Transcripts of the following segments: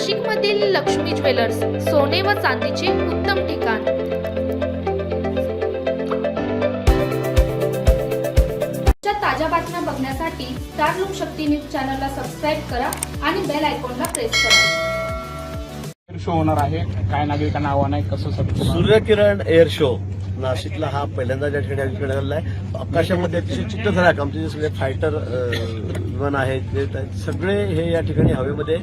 नाशिकमधील लक्ष्मी ज्वेलर्स सोने व चांदीचे उत्तम ठिकाण. ताज्या बातम्या बघण्यासाठी स्टार लोकशक्ती न्यूज चॅनलला सबस्क्राईब करा आणि बेल आयकॉनला प्रेस करा. शो होणार आहे. काय नागरिकांना आव्हान आहे? कसं सगळं सूर्यकिरण एअर शो नाशिकला हा पहिल्यांदा ज्या ठिकाणी आलेला आहे. आकाशामध्ये अतिशय चित्रधराक आमचे जे सगळे फायटर विमान आहेत. जे त्या- सगळे हे या ठिकाणी हवेमध्ये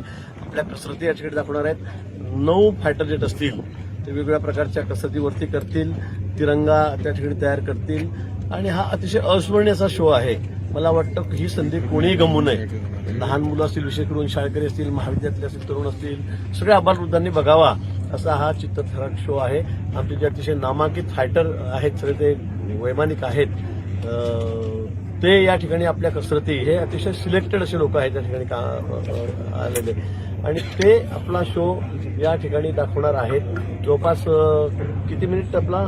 आपल्या कसरती या ठिकाणी दाखवणार आहेत. नऊ फायटर जेट असतील ते वेगवेगळ्या प्रकारच्या कसरतीवरती करतील तिरंगा त्या ठिकाणी तयार करतील. आणि हा अतिशय अस्मरणीय असा शो आहे. मला वाटतं की ही संधी कोणीही गमवू नये. लहान मुलं असतील विशेष करून शाळकरी असतील महाविद्यालयातले असतील तरुण असतील सगळ्या आबालवृद्धांनी बघावा. असा हा चित्रथराक शो आहे. आमचे जे अतिशय नामांकित फायटर आहेत सगळे ते वैमानिक आहेत. ते या ठिकाणी आपल्या कसरती हे अतिशय सिलेक्टेड असे लोक आहेत त्या ठिकाणी का आलेले. आणि ते आपला शो या ठिकाणी दाखवणार आहेत. जवळपास किती मिनिट आपला?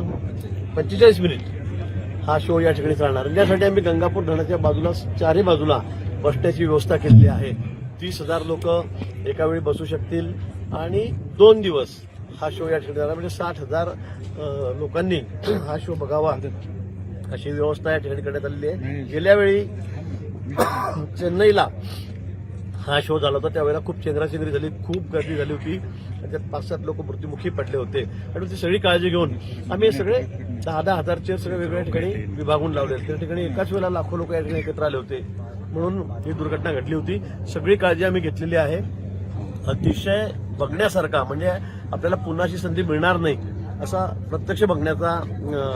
पंचेचाळीस मिनिट हा शो या ठिकाणी चालणार. यासाठी आम्ही गंगापूर धरणाच्या बाजूला चारही बाजूला बसण्याची व्यवस्था केलेली आहे. तीस हजार लोक एका वेळी बसू शकतील. आणि दोन दिवस हा शो या ठिकाणी झाला म्हणजे साठ हजार लोकांनी हा शो बघावा. अशी व्यवस्था या ठिकाणी करण्यात आलेली आहे. गेल्या वेळी चेन्नईला हा शो झाला होता. त्यावेळेला खूप चेंगराचेंगरी झाली खूप गर्दी झाली होती. आणि त्यात पाच सात लोक मृत्युमुखी पडले होते. आणि ती सगळी काळजी घेऊन आम्ही हे सगळे दहा दहा हजार चेअर सगळे वेगवेगळ्या ठिकाणी विभागून लावले त्या ठिकाणी एकाच वेळेला लाखो लोक या ठिकाणी एकत्र आले होते. म्हणून ही दुर्घटना घडली होती. सगळी काळजी आम्ही घेतलेली आहे. अतिशय बघण्यासारखा म्हणजे आपल्याला पुन्हा अशी संधी मिळणार नाही. असा प्रत्यक्ष बघण्याचा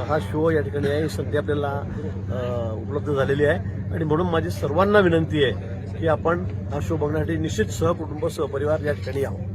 हा शो या ठिकाणी आहे. ही संधी आपल्याला उपलब्ध झालेली आहे. आणि म्हणून माझी सर्वांना विनंती आहे की आपण हा शो बघण्यासाठी निश्चित सहकुटुंब सहपरिवार या ठिकाणी यावं.